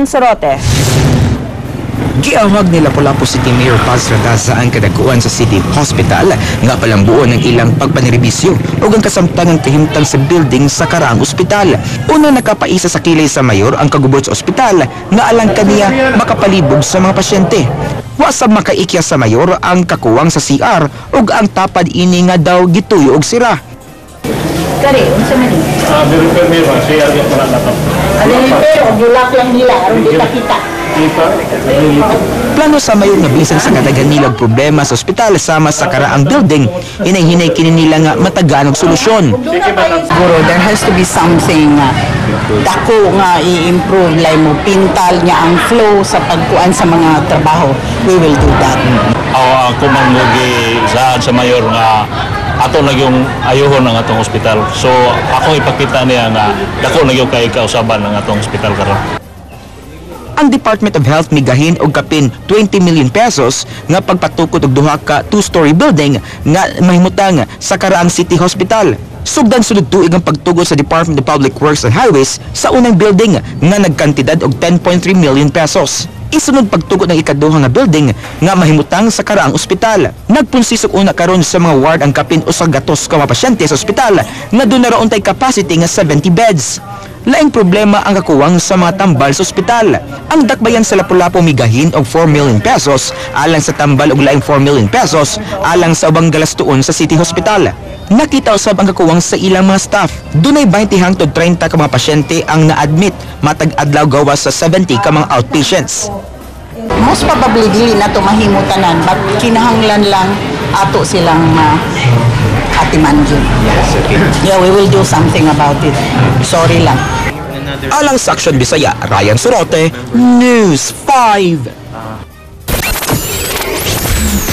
Ryan Sorote. Giawag nila Lapu-Lapu City Mayor Paz Radaza ang kadaguan sa City Hospital nga palambuo ng ilang pagpaniribisyo o ang kasamtangang kahimtang sa building sa karaang ospital. Una nakapaisa sa kilay sa mayor ang kagubot sa ospital nga alang kaniya makapalibog sa mga pasyente. Wasab makaikya sa mayor ang kakuwang sa CR ug ang tapad ini nga daw gituyo og sira. Kari, unsa man ni? Ah, pero pero ba siya ang panatap. Ano ni pero gulak lang nila aron di kita. Kita, Plano sa mayor nga bisan sa kadagan nilag problema sa ospital sama sa karaang building, hinay-hinay kini nila nga matagaan og solusyon. Siguro there has to be something nga dako nga i-improve like mo pintal niya ang flow sa pagkuan sa mga trabaho. We will do that. ako ako mangugi saan sa mayor nga ato na yung ayuhon ng atong ospital. So ako ipakita niya nga dako na yung kay kausaban ng atong ospital karon. ang Department of Health migahin og kapin 20 million pesos nga pagpatukod og duha ka two-story building nga mahimutang sa karaang City Hospital. Sugdan sulod tuig ang pagtugod sa Department of Public Works and Highways sa unang building nga nagkantidad og 10.3 million pesos. Isunod pagtugod ng ikaduha nga building nga mahimutang sa karaang ospital. Nagpunsisok una karon sa mga ward ang kapin usa gatos ka pasyente sa ospital nga doon na raon tay capacity nga 70 beds. Laing problema ang kakuwang sa mga tambal sa ospital. Ang dakbayan sa Lapu-Lapu migahin og 4 million pesos alang sa tambal og laing 4 million pesos alang sa ubang galastuon sa City Hospital. Nakita usab ang kakuwang sa ilang mga staff. Dunay 20 hangtod 30 ka mga pasyente ang na-admit matag adlaw gawas sa 70 ka mga outpatients. Most probably dili na to mahimutanan but kinahanglan lang ato silang ma atiman yun. Yeah, we will do something about it. Sorry lang. Alang sa Action Bisaya, Ryan Sorote, News 5.